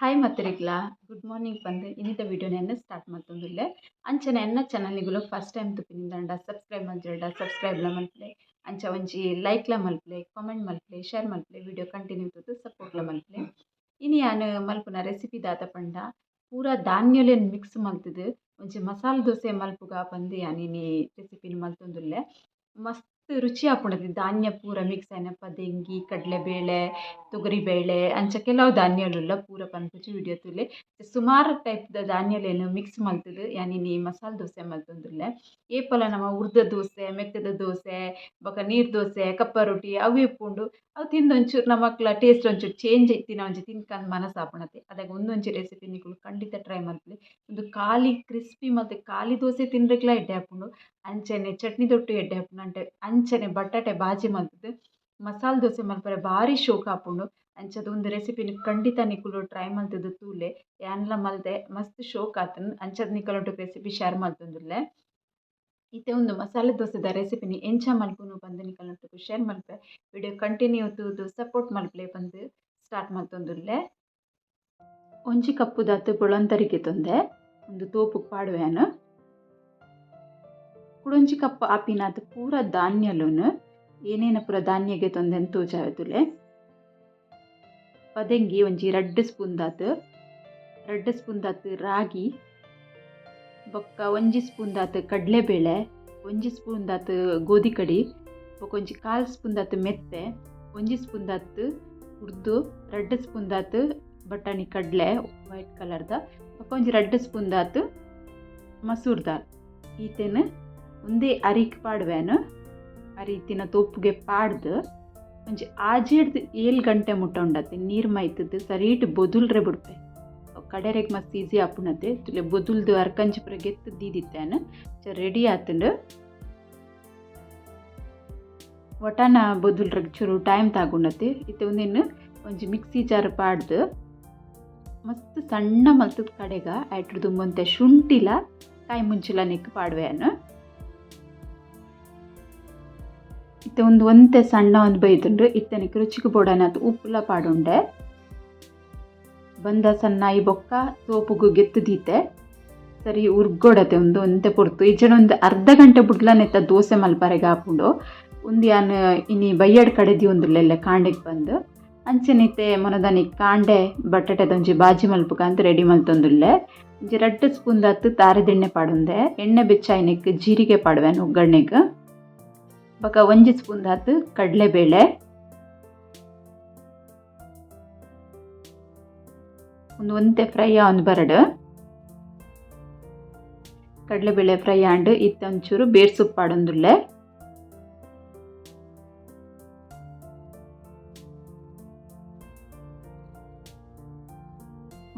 Hi ಮತ್ತರಿಗ್ಲಾ good morning ಪಂದ್ ಇನ್ನಿತ ವೀಡಿಯೋನೆಯನ್ನು start ಮಲ್ತೊಂದುಲ್ಲೆ ಅಂಚನೆ ಎನ್ನ ಚಾನಲ್ಗಳು ಫಸ್ಟ್ ಟೈಮ್ ತುಪ್ಪಿನಿಂದ ಸಬ್ಸ್ಕ್ರೈಬ್ ಮಲ್ತಿರಡ ಸಬ್ಸ್ಕ್ರೈಬ್ಲ ಮಲ್ಪಲೆ. ಅಂಚ ಒಂಜಿ ಲೈಕ್ಲ ಮಲ್ಪಲೆ ಕಾಮೆಂಟ್ ಮಲ್ಪಲೆ ಶೇರ್ ಮಲ್ಪಲೆ ವಿಡಿಯೋ ಕಂಟಿನ್ಯೂ ತುತ್ತು ಸಪೋರ್ಟ್ಲ ಮಲ್ಪಲೆ. ಇನಿ ಯಾನು ಮಲ್ಪುನ ರೆಸಿಪಿ ದಾತ ಪಂಡ, ಪೂರ ಧಾನ್ಯಲೆನ್ ಮಿಕ್ಸ್ ಮಲ್ತದು. ಒಂಜಿ ಮಸಾಲ ದೋಸೆ ಮಲ್ಪುಗ ಬಂದು ಯಾನ್ ರೆಸಿಪಿನ ರೆಸಿಪಿನ್ ಮಲ್ತೊಂದುಲ್ಲೆ ಮಸ್ತ್ ರುಚಿ ಆಪುಂಡತೆ ಧಾನ್ಯ ಪೂರ ಮಿಕ್ಸ್ ಆಯಿನ ದೆಂಗಿ ಕಡಲೆಬೇಳೆ, ತೊಗರಿಬೇಳೆ, ಅಂಚ ಕೆಲವು ಧಾನ್ಯಲುಲ್ಲ ಪೂರ ಪನ್ಪುಜಿ ವಿಡಿಯೋ ತುಲೆ ಸುಮಾರು ಟೈಪ್ದ ಧಾನ್ಯಲೇನು ಮಿಕ್ಸ್ ಮಲ್ತುದು ಯಾನಿನಿ ಮಸಾಲ ದೋಸೆ ಮಲ್ತೊಂದುಲ್ಲೆ ಏಪಲ ನಮ ಉರ್ದ ದೋಸೆ, ಮೆತ್ತದ ದೋಸೆ, ಬೊಕ ನೀರ್ ದೋಸೆ, ಕಪ್ಪ ರೊಟ್ಟಿ ಅವು ಇಪ್ಪುಂಡು ಅವು ತಿಂದು ಒಂಚೂರು ನಮಕ್ಲ ಟೇಸ್ಟ್ ಒಂಚೂರು ಚೇಂಜ್ ಇತ್ತಿನ ಒಂಜಿ ತಿನ್ಕಂದ್ ಮನಸ್ಸು ಆಪುಂಡತೆ ಅದಾಗ ಒಂದೊಂಚಿ ರೆಸಿಪಿ ನಿಕುಲು ಖಂಡಿತ ಟ್ರೈ ಮಾಡ್ತೀವಿ ಒಂದು ಖಾಲಿ ಕ್ರಿಸ್ಪಿ ಮತ್ತು ಖಾಲಿ ದೋಸೆ ತಿನ್ರೆಗ್ಲ ಎಡ್ಡೆ ಆಪುಂಡು ಅಂಚನೆ, ಚಟ್ನಿ ದೊಟ್ಟು ಎಡ್ಡೆ ಆಪುಂಡು ಅಂಚೆನೆ ಬಟಾಟೆ ಬಾಜಿ ಮಲ್ತುದು ಮಸಾಲ ದೋಸೆ ಮಲ್ಪರೆ ಭಾರಿ ಶೋಕ್ ಆಪುಂಡು ಅಂಚದ ಒಂದು ರೆಸಿಪಿನ್ ಖಂಡಿತ ನಿಕುಲು ಟ್ರೈ ಮಲ್ತುದು ತೂಲೆ. ಯಾನ್ಲ ಮಲ್ದೆ, ಮಸ್ತ್ ಶೋಕ್ ಆತುಂಡು ಅಂಚದ ನಿಕಲೊಟ್ಟು ರೆಸಿಪಿ ಶೇರ್ ಮಲ್ತೊಂದುಲ್ಲೆ ಇತ್ತೆ ಒಂದು ಮಸಾಲೆ ದೋಸೆದ ರೆಸಿಪಿನಿ ಎಂಚ ಮಲ್ಪುನು ಬಂದು ನಿಕಲ್ನೊಟ್ಟುಗು ಶೇರ್ ಮಲ್ಪೆ ವಿಡಿಯೋ ಕಂಟಿನ್ಯೂ ತೂದು ಸಪೋರ್ಟ್ ಮಲ್ಪಲೆ ಪಂದ್ ಸ್ಟಾರ್ಟ್ ಮಲ್ತೊಂದುಲ್ಲೆ ಒಂಜಿ ಕಪ್ಪು ದಾತು ಬೊಳಂತರಿಗೆ ತೊಂದೆ. ಒಂದು ಪಾಡುವೆ ಪಾಡುವೆನು ಕುಡೊಂಜಿ ಆಪಿನ ಅದು ಪೂರ ಧಾನ್ಯಲುನ್ ಏನೇನ ಪೂರ ಧಾನ್ಯಗೆ ತೊಂದೆನ್ ತೋಜಾವುದುಲೆ ಪದೆಂಗಿ ಒಂಜಿ ರಡ್ಡ್ ಸ್ಪೂನ್ ದಾತ್ ರಡ್ಡ್ ಸ್ಪೂನ್ ದಾತ್ ರಾಗಿ, ಬೊಕ್ಕ ಒಂಜಿ ಸ್ಪೂನ್ ದಾತ್ ಕಡಲೆಬೇಳೆ, ಒಂಜಿ ಸ್ಪೂನ್ ದಾತ್ ಗೋಧಿ ಕಡಿ, ಬೊಕ್ಕ ಒಂಜಿ ಕಾಲ್ ಸ್ಪೂನ್ ದಾತ್ ಮೆತ್ತೆ, ಒಂಜಿ ಸ್ಪೂನ್ ದಾತ್ ಉರ್ದು, ರಡ್ಡ್ ಸ್ಪೂನ್ ದಾತ್ ಬಟಾಣಿ ಕಡಲೆ, ವೈಟ್ ಕಲರ್ದ, ಬೊಕ್ಕ ಒಂಜಿ ರಡ್ಡ್ ಸ್ಪೂನ್ ದಾತ್ ಮಸೂರ್ ದಾಲ್ ಈತೆನ್ ಒಂದೇ ಅರಿಕ್ ಪಾಡ್ವೆನು ಅರಿತಿನ ತೋಪುಗೆ ಪಾಡ್ದು. ಒಂಜಿ ಆಜೇಡ್ದು ಏಳು ಗಂಟೆ ಮುಟ್ಟ ನೀರ್ ನೀರು ಮೈತದ್ದು ಸರೀಟ್ ಬೊದುಲ್ರೆ ಬಿಡ್ಪೆ ಕಡೆರೆಗ್ ಮಸ್ತ್ ಈಸಿ ಆಪುಣತೆ ತುಲೆ ಬದುಲ್ದು ಅರ್ಕಂಜಿಪುರ ಗೆತ್ತು ದೀದಿತ್ತೇನು ಚ ರೆಡಿ ಆತಂಡು. ಒಟಾನ ಬದುಲ್ರಗ್ ಚೂರು ಟೈಮ್ ತಾಗುಂಡತೆ ಇತ್ತೆ ಒಂದಿನ್ನು ಒಂಜಿ ಮಿಕ್ಸಿ ಜಾರ್ ಪಾಡ್ದು. ಮಸ್ತ್ ಸಣ್ಣ ಮಲ್ತದ ಕಡೆಗ ಐಟ್ರದು ಮುಂತೆ ಶುಂಠಿಲ ಕಾಯಿ ಮುಂಚಿಲ ನೆಕ್ ಪಾಡ್ವೆನು ಇತ್ತೆ ಒಂದು ಒಂತೆ ಸಣ್ಣ ಒಂದು ಬೈದುಂಡು ಇತ್ತೆನಕ್ಕೆ ರುಚಿಗೆ ಅದು ಉಪ್ಪುಲ ಪಾಡುಂಡೆ. ಬಂದ ಸಣ್ಣಾಯಿ ಬೊಕ್ಕ ತೋಪುಗು ಗೆತ್ತದೀತೆ. ಸರಿ ಉರ್ಗೊಡತೆ ಒಂದು ಒಂತೆ ಪೊರ್ತು ಇಜ್ಜನ ಒಂದು ಅರ್ಧ ಗಂಟೆ ಬುಡ್ಲನೆತ್ತ ದೋಸೆ ಮಲ್ಪರೆಗೆ ಹಾಕೊಂಡು ಒಂದು ಯಾನು ಇನಿ ಬೈಯಡ್ ಕಡೆದಿ ಒಂದುಲ್ಲೆಲ್ಲ ಕಾಂಡೆಗೆ ಬಂದು. ಅಂಚೆನಿತ್ತೆ ಮೊನದನಿ ಕಾಂಡೆ ಬಟಾಟೆ ಒಂಜಿ ಬಾಜಿ ಮಲ್ಪುಗ ಅಂತ ರೆಡಿ ಮಲ್ತೊಂದುಲ್ಲೆ. ಒಂಜಿ ರಡ್ಡ್ ಸ್ಪೂನ್ ದತ್ತು ತಾರದೆಣ್ಣೆ ಪಾಡುಂದೆ. ಎಣ್ಣೆ ಬೆಚ್ಚಾಯಿನಕ್ಕೆ ಜೀರಿಗೆ ಪಾಡುವೆನು ಒಗ್ಗರಣೆಗೆ ಬೊಕ ಒಂಜಿ ಸ್ಪೂನ್ ದಾತ್ ಕಡಲೆಬೇಳೆ. ಒಂದು ಒಂತೆ ಫ್ರೈ ಆನ್ ಬರಡು. ಕಡಲೆಬೇಳೆ ಫ್ರೈ ಆಂಡ್ ಇತ್ತ ಒಂಚೂರು ಬೇರ್ ಸೊಪ್ಪು ಪಾಡೊಂದುಲ್ಲೆ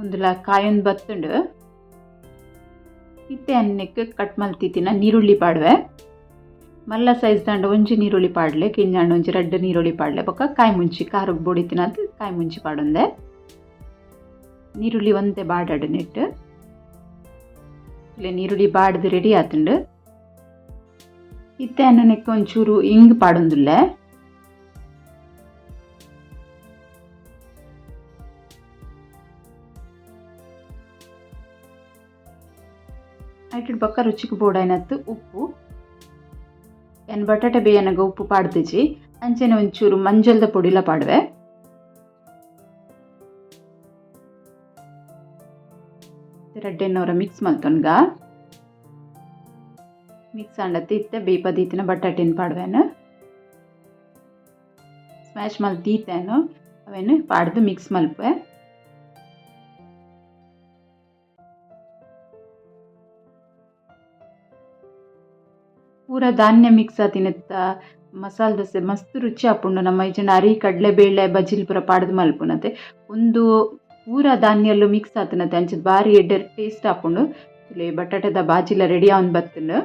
ಒಂದುಲ ಕಾಯೊಂದು ಬತ್ತುಂಡು. ಇತ್ತೆ ಅನ್ನಕ್ಕೆ ಕಟ್ ಮಲ್ತಿತ್ತಿನ ನೀರುಳ್ಳಿ ಪಾಡುವೆ. ಮಲ್ಲ ಸೈಜ್ ದಂಡ ಒಂಜಿ ನೀರುಳ್ಳಿ ಪಾಡ್ಲೆ ಕಿಂಜಾಂಡು ಒಂಜಿ ರಡ್ಡ್ ನೀರುಳ್ಳಿ ಪಾಡ್ಲೆ. ಬೊಕ್ಕ ಕಾಯಿ ಮುಂಚಿ ಖಾರಗ್ ಬೊಡಿತಿನದ್ ಕಾಯಿ ಮುಂಚಿ ಪಾಡೊಂದೆ. ನೀರುಳ್ಳಿ ವಂತೆ ಬಾಡಾಡು ನೆಟ್ಟು. ಇಲ್ಲೇ ನೀರುಳ್ಳಿ ಬಾಡ್ದು ರೆಡಿ ಆತುಂಡು. ಇತ್ತೆ ಅನ್ನಕ್ಕೆ ಒಂಚೂರು ಇಂಗ್ ಪಾಡೊಂದುಲ್ಲೆ. ಐಟಡ್ ಬೊಕ್ಕ ರುಚಿಗೆ ಬೋಡಾಯ್ನತ್ತು ಉಪ್ಪು. ಎನ್ ಬಟಾಟೆ ಬೇಯನಗ ಉಪ್ಪು ಪಾಡ್ದಿಜಿ ಅಂಚೆನೆ ಒಂಚೂರು ಮಂಜಲ್ದ ಪೊಡಿಲ ಪಾಡುವೆ. ರಡ್ಡೆನ್ನವರ ಮಿಕ್ಸ್ ಮಲ್ತೊನ್ಗ. ಮಿಕ್ಸ್ ಆಂಡತ್ತೆ ಇತ್ತೆ ಬೇಪದೀತಿನ ಬಟಾಟೆನ್ ಪಾಡುವೆನು. ಸ್ಮ್ಯಾಶ್ ಮಲ್ತೀತೇನು, ಅವೇನು ಪಾಡ್ದು ಮಿಕ್ಸ್ ಮಲ್ಪೆ ಪೂರ ಧಾನ್ಯ ಮಿಕ್ಸ್ ಆತಿನತ್ತ ಮಸಾಲ ದೋಸೆ ಮಸ್ತ್ ರುಚಿ ಆಪುಂಡು ನಮ್ಮ ಇಜನ ಅರಿ ಕಡಲೆಬೇಳೆ ಬಜಿಲ್ ಪೂರ ಪಾಡ್ದು ಮಲ್ಪುನತೆ. ಒಂದು ಪೂರ ಧಾನ್ಯಲು ಮಿಕ್ಸ್ ಆತನತೆ ಅಂಚದ ಬಾರಿ ಎಡ್ಡೆ ಟೇಸ್ಟ್ ಆಪುಂಡು ಇಲ್ಲಿ ಬಟಾಟೆದ ಬಾಜಿಲ ರೆಡಿ ಆನ್ ಬತ್ತುಂಡು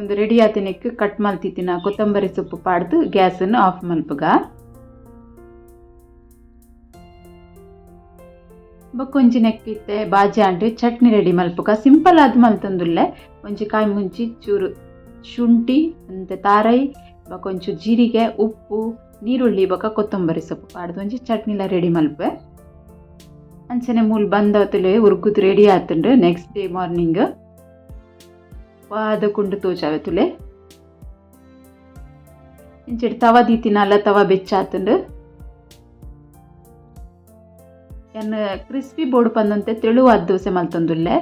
ಒಂದು ರೆಡಿ ಆತಿನಕ್ಕೆ ಕಟ್ ಮಲ್ತಿತ್ತಿನ ಕೊತ್ತಂಬರಿ ಸೊಪ್ಪು ಪಾಡ್ದು ಗ್ಯಾಸನ್ನು ಆಫ್ ಮಲ್ಪುಗ. ಬೊಕ್ಕೊಂಜಿ ನೆಕ್ಕಿತ್ತೆ, ಬಾಜಿ ಆಂಡ್ ಚಟ್ನಿ ರೆಡಿ ಮಲ್ಪಕ. ಸಿಂಪಲ್ ಆದ್ ಮಲ್ತಂದುಲ್ಲೆ ಒಂಜಿ ಕಾಯಿ ಮುಂಚಿ ಚೂರು ಶುಂಠಿ ಅಂತೆ ತಾರೈ ಬೊಕೊಂಚೂರು ಜೀರಿಗೆ, ಉಪ್ಪು, ನೀರುಳ್ಳಿ, ಬೊಕ ಕೊತ್ತಂಬರಿ ಸೊಪ್ಪು. ಪಾಡ್ದು ಒಂಜಿ ಚಟ್ನಿಲ ರೆಡಿ ಮಲ್ಪೆ ಅಂಚನೆ ಮೂಲ್ ಬಂದವತ್ತಲೆ ಉರ್ಗುದ್ ರೆಡಿ ಆತುಂಡು. ನೆಕ್ಸ್ಟ್ ಡೇ ಮಾರ್ನಿಂಗ್ ಪಾದಕುಂಡು ಕುಂಡು ತೋಜಾವೆ ತುಲೆ ಇಂಚೆಡ್ ತವ ದೀತಿನಲ್ಲ ತವ ಬೆಚ್ಚಾತುಂಡು. ಎನ್ನ ಕ್ರಿಸ್ಪಿ ಬೋರ್ಡ್ ಪಂದಂತೆ ತೆಳುವಾದ ದೋಸೆ ಮಲ್ತೊಂದುಲ್ಲೆ.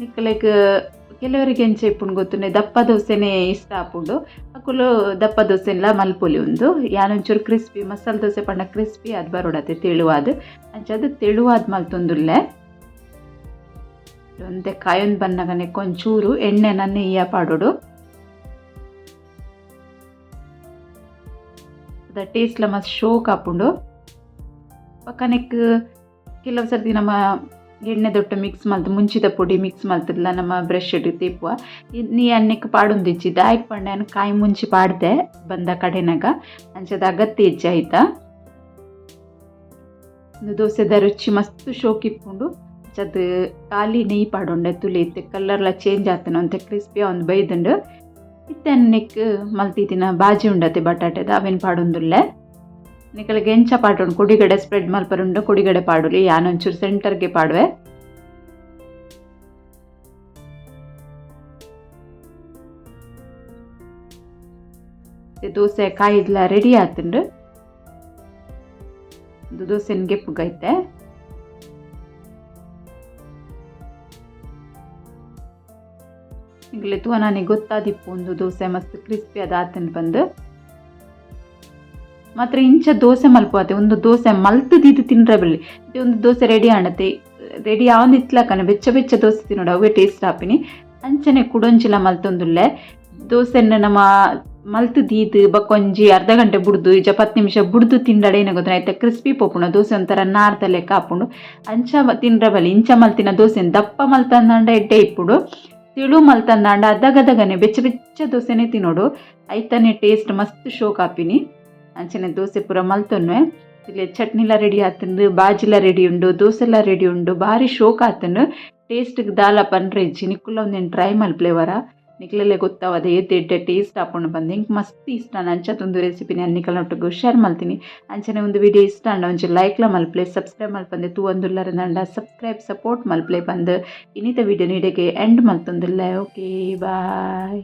ನಿಕ್ಕಲೆಗ್ ಕೆಲವರಿಗೆ ಎಂಚ ಇಪ್ಪುಂಡು ಗೊತ್ತುಂಡೆ ದಪ್ಪ ದೋಸೆನೇ ಇಷ್ಟ ಆಪುಂಡು. ಅಕುಲು ದಪ್ಪ ದೋಸೆಲ್ಲ ಮಲ್ಪೊಲಿ ಉಂದು. ಯಾನೊಂಚೂರು ಕ್ರಿಸ್ಪಿ ಮಸಾಲೆ ದೋಸೆ ಪಂಡ ಕ್ರಿಸ್ಪಿ, ಅದು ಬರೋಡತೆ ತೆಳುವಾದ್. ಅಂಚದು ತೆಳುವಾದ ಮಲ್ತೊಂದುಲ್ಲೆ. ಒಂತೆ ಕಾಯೊಂದು ಬನ್ನಗನೆ ಕೊಂಚೂರು ಎಣ್ಣೆ ನನ್ನ ಈಯ ಪಾಡೋಡು. ಅದ ಟೇಸ್ಟ್ಲ ಮಸ್ತ್ ಶೋಕ್ ಆಪುಂಡು. ಪಕ್ಕನೆಕ್ ಕೆಲವು ಸರ್ತಿ ನಮ್ಮ ಎಣ್ಣೆ ದೊಟ್ಟ ಮಿಕ್ಸ್ ಮಲ್ತು ಮುಂಚಿದ ಪುಡಿ ಮಿಕ್ಸ್ ಮಲ್ತದ್ಲ ನಮ್ಮ ಬ್ರಷ್ ಇಟ್ಟು ತಿಪ್ಪುವ. ನೀ ಅನ್ನಕ್ಕೆ ಪಾಡೊಂದಿಜ್ಜಿ ದಾಯಕ್ ಅನ್ನ ಕಾಯಿ ಮುಂಚಿ ಪಾಡ್ದೆ, ಬಂದ ಕಡೆನಾಗ. ಅಂಚದ ಅಗತ್ಯ ಹೆಜ್ಜೆ ಆಯ್ತಾ? ಒಂದು ದೋಸೆದ ರುಚಿ ಮಸ್ತ್ ಶೋಕ್ ಚತ್ ಕಾಲಿ ಖಾಲಿ ನೆಯ್ ಪಾಡೊಂಡೆ ಇತ್ತೆ. ಕಲರ್ಲ ಚೇಂಜ್ ಆತನ ಅಂತ ಕ್ರಿಸ್ಪಿ ಒಂದು ಬೈದುಂಡು ಇತ್ತೆ ಅನ್ನಕ್ಕೆ ಮಲ್ತಿದ್ದಿನ ಬಾಜಿ ಉಂಡತೆ ಬಟಾಟೆದ. ಅವೇನು ಪಾಡೊಂದುಲ್ಲೆ? ನಿಕಲಿಗೆ ಎಂಚ ಪಾಡೋಣ ಕುಡಿಗಡೆ ಸ್ಪ್ರೆಡ್ ಮಲ್ಪರುಂಡು, ಕುಡಿಗಡೆ ಪಾಡುಲಿ ಯಾನೊಂಚೂರು ಸೆಂಟರ್ಗೆ ಪಾಡುವೆ. ದೋಸೆ ಕಾಯಿದ್ಲ ರೆಡಿ ಆತುಂಡು. ಒಂದು ದೋಸೆನ ಗೆಪ್ಪುಗೈತೆ ಈಗಲೇ ತೂವ ನನಗೆ ಗೊತ್ತಾದಿಪ್ಪು ಒಂದು ದೋಸೆ ಮಸ್ತ್ ಕ್ರಿಸ್ಪಿ ಅದ ಆತನ್ ಬಂದು. ಮಾತ್ರ ಇಂಚ ದೋಸೆ ಮಲ್ಪುವತೆ, ಒಂದು ದೋಸೆ ಮಲ್ತದಿದ್ದು ಬಲ್ಲಿ ಇದು ಒಂದು ದೋಸೆ ರೆಡಿ ಆಣತೆ. ರೆಡಿ ಆವಂದು ಇತ್ಲಕನೆ ಬೆಚ್ಚ ಬೆಚ್ಚ ದೋಸೆ ತಿನ್ನೋಡು, ಅವೇ ಟೇಸ್ಟ್ ಹಾಪಿನಿ. ಅಂಚನೆ ಕುಡೊಂಚಿಲ ಮಲ್ತೊಂದುಲ್ಲೆ. ದೋಸೆನ ನಮ್ಮ ಮಲ್ತು ದೀದು ಬಕ್ಕೊಂಜಿ, ಅರ್ಧ ಗಂಟೆ ಬುಡ್ದು ಇಜ ಪತ್ತು ನಿಮಿಷ ಬುಡ್ದು ತಿಂಡಡೆ ಏನಾಗ ಆಯ್ತಾ ಕ್ರಿಸ್ಪಿ ಪೋಪುಣ ದೋಸೆ ಒಂಥರ ನಾರ್ದ ಲೆಕ್ಕ ಹಾಪುಂಡು. ಅಂಚ ತಿನ್ರ ಬಲಿ ಇಂಚ ಮಲ್ತಿನ ದೋಸೆ ದಪ್ಪ ಮಲ್ತಂದಾಂಡ ಎಡ್ಡೆ ಇಪ್ಪುಡು. ತಿಳು ಮಲ್ತಂದಾಂಡ ಅದಗದಗನೆ ಬೆಚ್ಚ ಬೆಚ್ಚ ದೋಸೆನೆ ತಿನ್ನೋಡು. ಐತನೆ ಟೇಸ್ಟ್ ಮಸ್ತ್ ಶೋಕ್ ಆಪಿನಿ ಅಂಚನೆ ದೋಸೆ ಪೂರ ಮಲ್ತೊನ್ವೆ ಇಲ್ಲಿ ಚಟ್ನಿಲ ರೆಡಿ ಆತಂಡು ಬಾಜಿಲ ರೆಡಿ ಉಂಡು, ದೋಸೆಲ ರೆಡಿ ಉಂಡು, ಭಾರಿ ಶೋಕ್ ಆತನು ಟೇಸ್ಟ್ಗೆ ದಾಲ ಪನ್ರೆ ಇಜ್ಜಿ ನಿಕ್ಕುಲ್ಲ ಒಂದೇನು ಟ್ರೈ ಮಲ್ಪ್ಲೇವರ ನಿಕ್ಲೆಲೆ ಗೊತ್ತಾವದ ಏತ್ ಎಡ್ಡೆ ಟೇಸ್ಟ್ ಹಾಕೊಂಡು ಬಂದು. ಹಿಂಗೆ ಮಸ್ತ್ ಇಷ್ಟ ಅಂಚತ್ತೊಂದು ರೆಸಿಪಿನಿ ಅನ್ನಿಕಲ್ ಒಟ್ಟಿಗೆ ಶೇರ್ ಮಾಡ್ತೀನಿ ಅಂಚನೆ ಒಂದು ವಿಡಿಯೋ ಇಷ್ಟ ಅಂಡ ಒಂಚೂರು ಲೈಕ್ಲ ಮಲ್ಪ್ಲೆ ಸಬ್ಸ್ಕ್ರೈಬ್ ಮಲ್ಪಂದೆ ತೂ ಒಂದುಲ್ಲರ ದಂಡ ಸಬ್ಸ್ಕ್ರೈಬ್ ಸಪೋರ್ಟ್ ಮಲ್ಪ್ಲೆ ಬಂದು. ಇನ್ನಿತ ವಿಡಿಯೋ ನೀಡಿಗೆ ಎಂಡ್ ಮಲ್ತೊಂದಿಲ್ಲ. Okay bye